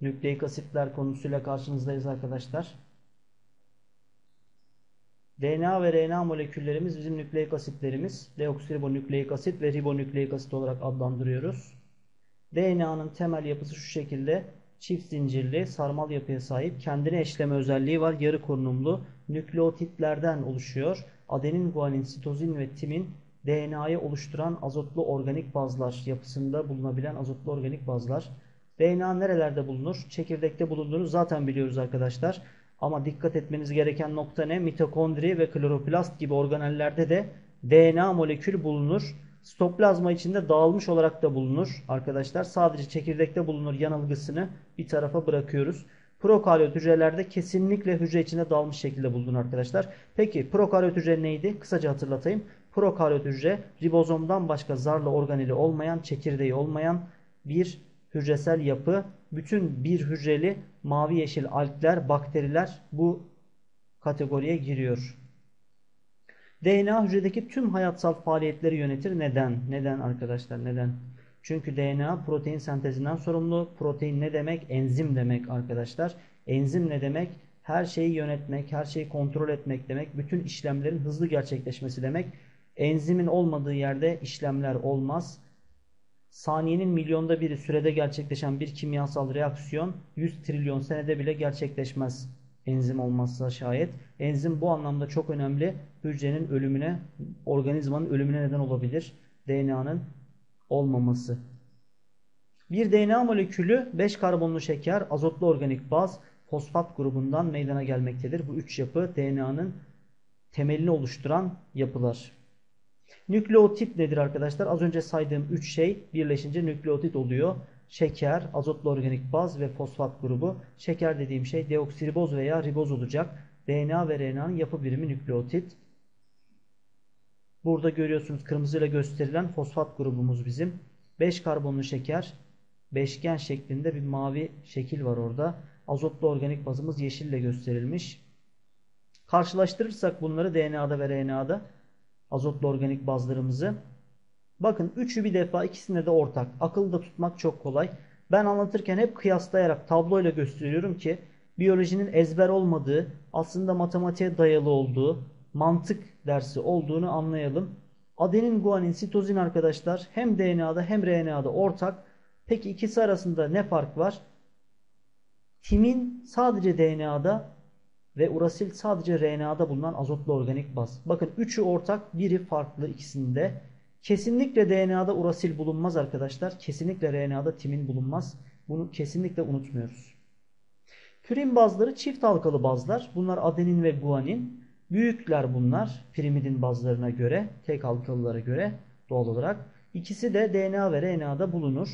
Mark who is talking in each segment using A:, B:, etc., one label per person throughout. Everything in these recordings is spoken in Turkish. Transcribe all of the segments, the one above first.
A: Nükleik asitler konusuyla karşınızdayız arkadaşlar. DNA ve RNA moleküllerimiz bizim nükleik asitlerimiz. Deoksiribonükleik asit ve ribonükleik asit olarak adlandırıyoruz. DNA'nın temel yapısı şu şekilde çift zincirli sarmal yapıya sahip kendine eşleme özelliği var. Yarı korunumlu nükleotitlerden oluşuyor. Adenin, guanin, sitozin ve timin DNA'yı oluşturan azotlu organik bazlar yapısında bulunabilen azotlu organik bazlar. DNA nerelerde bulunur? Çekirdekte bulunduğunu zaten biliyoruz arkadaşlar. Ama dikkat etmeniz gereken nokta ne? Mitokondri ve kloroplast gibi organellerde de DNA molekül bulunur. Stoplazma içinde dağılmış olarak da bulunur arkadaşlar. Sadece çekirdekte bulunur yanılgısını bir tarafa bırakıyoruz. Prokaryot hücrelerde kesinlikle hücre içinde dağılmış şekilde bulunur arkadaşlar. Peki prokaryot hücre neydi? Kısaca hatırlatayım. Prokaryot hücre ribozomdan başka zarlı organeli olmayan, çekirdeği olmayan bir hücresel yapı. Bütün bir hücreli mavi yeşil algler, bakteriler bu kategoriye giriyor. DNA hücredeki tüm hayatsal faaliyetleri yönetir. Neden? Neden arkadaşlar? Neden? Çünkü DNA protein sentezinden sorumlu. Protein ne demek? Enzim demek arkadaşlar. Enzim ne demek? Her şeyi yönetmek, her şeyi kontrol etmek demek. Bütün işlemlerin hızlı gerçekleşmesi demek. Enzimin olmadığı yerde işlemler olmaz. Saniyenin milyonda biri sürede gerçekleşen bir kimyasal reaksiyon 100 trilyon senede bile gerçekleşmez. Enzim olmazsa şayet. Enzim bu anlamda çok önemli. Hücrenin ölümüne, organizmanın ölümüne neden olabilir. DNA'nın olmaması. Bir DNA molekülü 5 karbonlu şeker, azotlu organik baz, fosfat grubundan meydana gelmektedir. Bu üç yapı DNA'nın temelini oluşturan yapılar. Nükleotit nedir arkadaşlar? Az önce saydığım 3 şey birleşince nükleotit oluyor. Şeker, azotlu organik baz ve fosfat grubu. Şeker dediğim şey deoksiriboz veya riboz olacak. DNA ve RNA'nın yapı birimi nükleotit. Burada görüyorsunuz kırmızıyla gösterilen fosfat grubumuz bizim. 5 karbonlu şeker. Beşgen şeklinde bir mavi şekil var orada. Azotlu organik bazımız yeşille gösterilmiş. Karşılaştırırsak bunları DNA'da ve RNA'da azotlu organik bazlarımızı. Bakın üçü bir defa ikisinde de ortak. Akılda tutmak çok kolay. Ben anlatırken hep kıyaslayarak tabloyla gösteriyorum ki biyolojinin ezber olmadığı, aslında matematiğe dayalı olduğu, mantık dersi olduğunu anlayalım. Adenin, guanin, sitozin arkadaşlar hem DNA'da hem RNA'da ortak. Peki ikisi arasında ne fark var? Timin sadece DNA'da ve urasil sadece RNA'da bulunan azotlu organik baz. Bakın üçü ortak, biri farklı ikisinde. Kesinlikle DNA'da urasil bulunmaz arkadaşlar. Kesinlikle RNA'da timin bulunmaz. Bunu kesinlikle unutmuyoruz. Pürin bazları çift halkalı bazlar. Bunlar adenin ve guanin. Büyükler bunlar pirimidin bazlarına göre, tek halkalılara göre doğal olarak. İkisi de DNA ve RNA'da bulunur.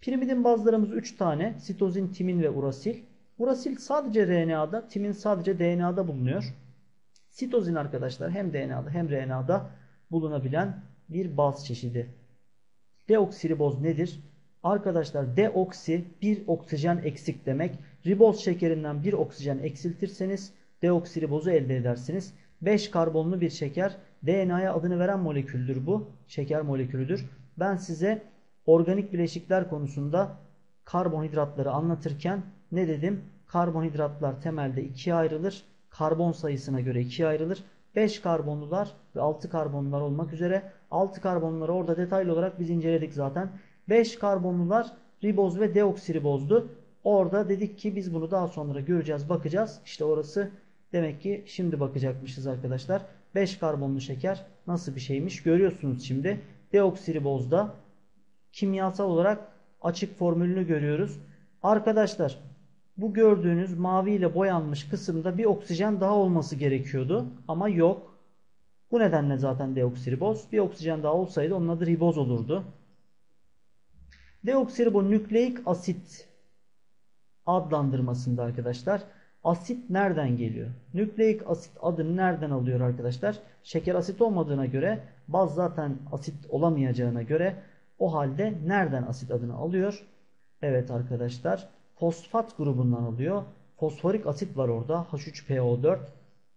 A: Pirimidin bazlarımız 3 tane. Sitozin, timin ve urasil. Urasil sadece RNA'da, timin sadece DNA'da bulunuyor. Sitozin arkadaşlar hem DNA'da hem RNA'da bulunabilen bir baz çeşidi. Deoksiriboz nedir? Arkadaşlar deoksi bir oksijen eksik demek. Riboz şekerinden bir oksijen eksiltirseniz deoksiribozu elde edersiniz. 5 karbonlu bir şeker DNA'ya adını veren moleküldür bu. Şeker molekülüdür. Ben size organik bileşikler konusunda karbonhidratları anlatırken ne dedim? Karbonhidratlar temelde ikiye ayrılır. Karbon sayısına göre ikiye ayrılır. 5 karbonlular ve 6 karbonlular olmak üzere 6 karbonları orada detaylı olarak biz inceledik zaten. 5 karbonlular riboz ve deoksiribozdu. Orada dedik ki biz bunu daha sonra göreceğiz, bakacağız. İşte orası demek ki şimdi bakacakmışız arkadaşlar. 5 karbonlu şeker nasıl bir şeymiş görüyorsunuz şimdi. Deoksiribozda kimyasal olarak açık formülünü görüyoruz. Arkadaşlar bu gördüğünüz mavi ile boyanmış kısımda bir oksijen daha olması gerekiyordu. Ama yok. Bu nedenle zaten deoksiriboz. Bir oksijen daha olsaydı onun adı riboz olurdu. Deoksiribonükleik asit adlandırmasında arkadaşlar asit nereden geliyor? Nükleik asit adını nereden alıyor arkadaşlar? Şeker asit olmadığına göre baz zaten asit olamayacağına göre o halde nereden asit adını alıyor? Evet arkadaşlar fosfat grubundan alıyor. Fosforik asit var orada H3PO4.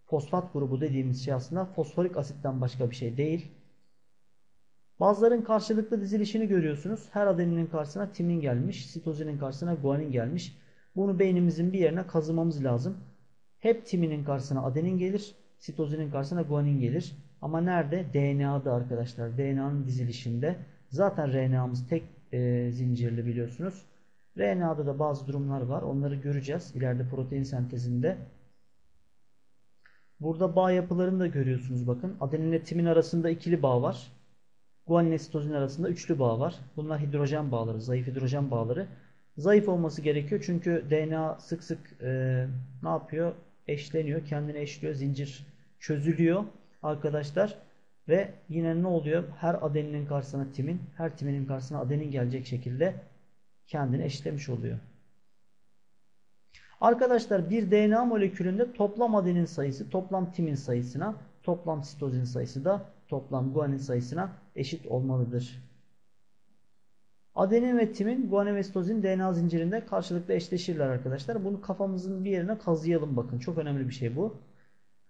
A: Fosfat grubu dediğimiz şey aslında fosforik asitten başka bir şey değil. Bazıların karşılıklı dizilişini görüyorsunuz. Her adeninin karşısına timin gelmiş. Sitozinin karşısına guanin gelmiş. Bunu beynimizin bir yerine kazımamız lazım. Hep timinin karşısına adenin gelir. Sitozinin karşısına guanin gelir. Ama nerede? DNA'da arkadaşlar. DNA'nın dizilişinde. Zaten RNA'mız tek e, zincirli biliyorsunuz. RNA'da da bazı durumlar var. Onları göreceğiz ileride protein sentezinde. Burada bağ yapılarını da görüyorsunuz bakın. Adenin ile timin arasında ikili bağ var. Guanin ile sitozin arasında üçlü bağ var. Bunlar hidrojen bağları, zayıf hidrojen bağları. Zayıf olması gerekiyor çünkü DNA sık sık e, ne yapıyor? Eşleniyor, kendini eşliyor, zincir çözülüyor arkadaşlar. Ve yine ne oluyor? Her adeninin karşısına timin, her timinin karşısına adenin gelecek şekilde kendini eşlemiş oluyor. Arkadaşlar bir DNA molekülünde toplam adenin sayısı toplam timin sayısına, toplam sitozin sayısı da toplam guanin sayısına eşit olmalıdır. Adenin ve timin guanin ve sitozin DNA zincirinde karşılıklı eşleşirler arkadaşlar. Bunu kafamızın bir yerine kazıyalım bakın. Çok önemli bir şey bu.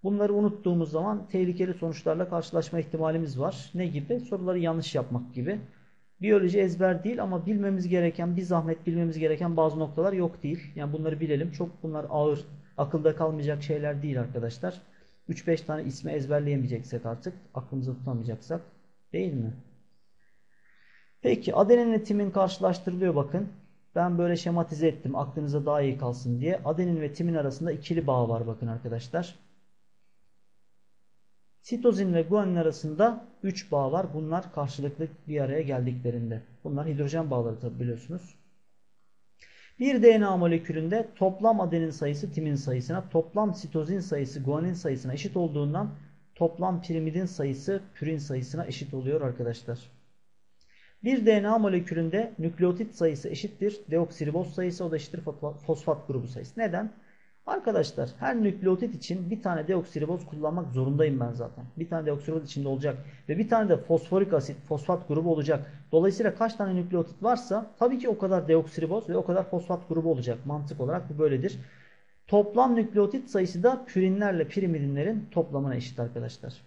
A: Bunları unuttuğumuz zaman tehlikeli sonuçlarla karşılaşma ihtimalimiz var. Ne gibi? Soruları yanlış yapmak gibi. Biyoloji ezber değil ama bilmemiz gereken, bir zahmet bilmemiz gereken bazı noktalar yok değil. Yani bunları bilelim. Çok bunlar ağır, akılda kalmayacak şeyler değil arkadaşlar. 3-5 tane ismi ezberleyemeyeceksek artık, aklımızda tutamayacaksak değil mi? Peki adeninle timin karşılaştırılıyor bakın. Ben böyle şematize ettim aklınıza daha iyi kalsın diye. Adenin ve timin arasında ikili bağ var bakın arkadaşlar. Sitozin ve guanin arasında 3 bağ var. Bunlar karşılıklı bir araya geldiklerinde. Bunlar hidrojen bağları tabi biliyorsunuz. Bir DNA molekülünde toplam adenin sayısı timin sayısına, toplam sitozin sayısı guanin sayısına eşit olduğundan toplam pirimidin sayısı pürin sayısına eşit oluyor arkadaşlar. Bir DNA molekülünde nükleotit sayısı eşittir deoksiriboz sayısı o da eşittir fosfat grubu sayısı. Neden? Arkadaşlar her nükleotit için bir tane deoksiriboz kullanmak zorundayım ben zaten. Bir tane deoksiriboz içinde olacak. Ve bir tane de fosforik asit, fosfat grubu olacak. Dolayısıyla kaç tane nükleotit varsa tabii ki o kadar deoksiriboz ve o kadar fosfat grubu olacak. Mantık olarak bu böyledir. Toplam nükleotit sayısı da pürinlerle pirimidinlerin toplamına eşit arkadaşlar.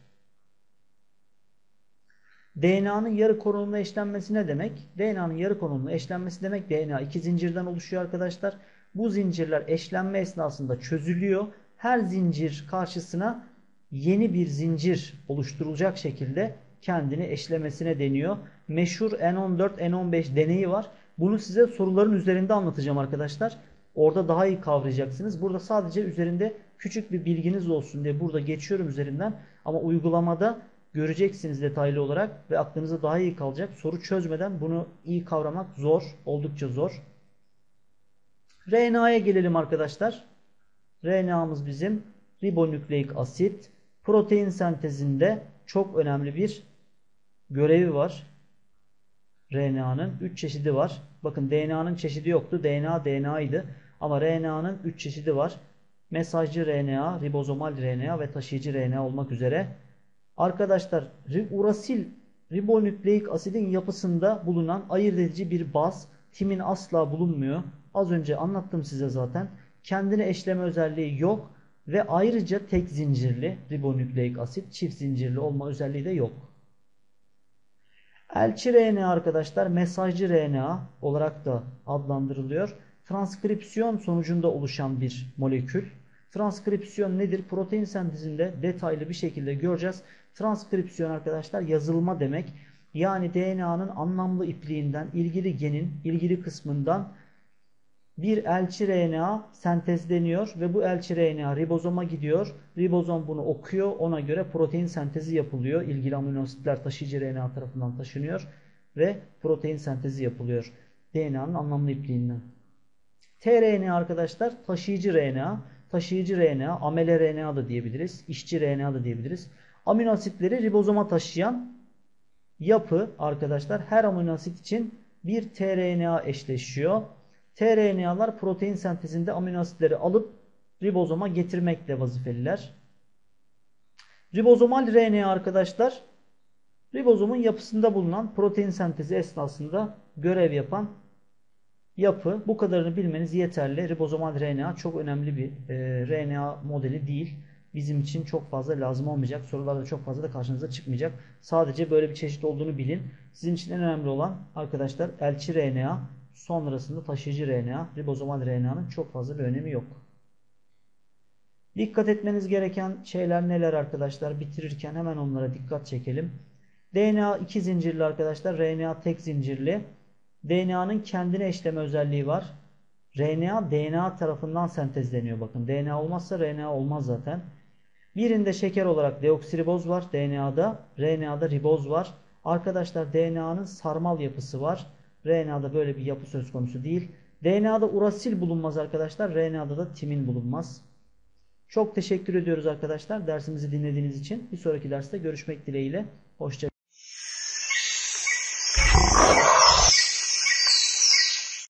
A: DNA'nın yarı konumlu eşlenmesi ne demek? DNA'nın yarı konumlu eşlenmesi demek DNA iki zincirden oluşuyor arkadaşlar. Bu zincirler eşlenme esnasında çözülüyor. Her zincir karşısına yeni bir zincir oluşturulacak şekilde kendini eşlemesine deniyor. Meşhur N14, N15 deneyi var. Bunu size soruların üzerinde anlatacağım arkadaşlar. Orada daha iyi kavrayacaksınız. Burada sadece üzerinde küçük bir bilginiz olsun diye burada geçiyorum üzerinden. Ama uygulamada göreceksiniz detaylı olarak ve aklınıza daha iyi kalacak. Soru çözmeden bunu iyi kavramak zor, oldukça zor. RNA'ya gelelim arkadaşlar. RNA'mız bizim ribonükleik asit. Protein sentezinde çok önemli bir görevi var. RNA'nın 3 çeşidi var. Bakın DNA'nın çeşidi yoktu. DNA DNA'ydı. Ama RNA'nın 3 çeşidi var. Mesajcı RNA, ribozomal RNA ve taşıyıcı RNA olmak üzere. Arkadaşlar urasil ribonükleik asidin yapısında bulunan ayırt edici bir baz timin asla bulunmuyor. Az önce anlattım size zaten. Kendine eşleme özelliği yok ve ayrıca tek zincirli ribonükleik asit çift zincirli olma özelliği de yok. Elçi RNA arkadaşlar mesajcı RNA olarak da adlandırılıyor. Transkripsiyon sonucunda oluşan bir molekül. Transkripsiyon nedir? Protein sentezinde detaylı bir şekilde göreceğiz. Transkripsiyon arkadaşlar yazılma demek. Yani DNA'nın anlamlı ipliğinden, ilgili genin ilgili kısmından bir elçi RNA sentezleniyor ve bu elçi RNA ribozoma gidiyor. Ribozom bunu okuyor. Ona göre protein sentezi yapılıyor. İlgili amino asitler taşıyıcı RNA tarafından taşınıyor ve protein sentezi yapılıyor. DNA'nın anlamlı ipliğinden. tRNA arkadaşlar taşıyıcı RNA, taşıyıcı RNA, amele RNA da diyebiliriz, işçi RNA da diyebiliriz. Amino asitleri ribozoma taşıyan yapı arkadaşlar her amino asit için bir tRNA eşleşiyor tRNA'lar protein sentezinde amino asitleri alıp ribozoma getirmekle vazifeliler. Ribozomal RNA arkadaşlar ribozomun yapısında bulunan protein sentezi esnasında görev yapan yapı. Bu kadarını bilmeniz yeterli. Ribozomal RNA çok önemli bir e, RNA modeli değil. bizim için çok fazla lazım olmayacak. Sorularda çok fazla da karşınıza çıkmayacak. Sadece böyle bir çeşit olduğunu bilin. Sizin için en önemli olan arkadaşlar elçi RNA sonrasında taşıyıcı RNA, ribozomal RNA'nın çok fazla bir önemi yok. Dikkat etmeniz gereken şeyler neler arkadaşlar? Bitirirken hemen onlara dikkat çekelim. DNA iki zincirli arkadaşlar. RNA tek zincirli. DNA'nın kendine eşleme özelliği var. RNA DNA tarafından sentezleniyor. Bakın DNA olmazsa RNA olmaz zaten. Birinde şeker olarak deoksiriboz var DNA'da. RNA'da riboz var. Arkadaşlar DNA'nın sarmal yapısı var. RNA'da böyle bir yapı söz konusu değil. DNA'da urasil bulunmaz arkadaşlar. RNA'da da timin bulunmaz. Çok teşekkür ediyoruz arkadaşlar dersimizi dinlediğiniz için. Bir sonraki derste görüşmek dileğiyle. Hoşçakalın.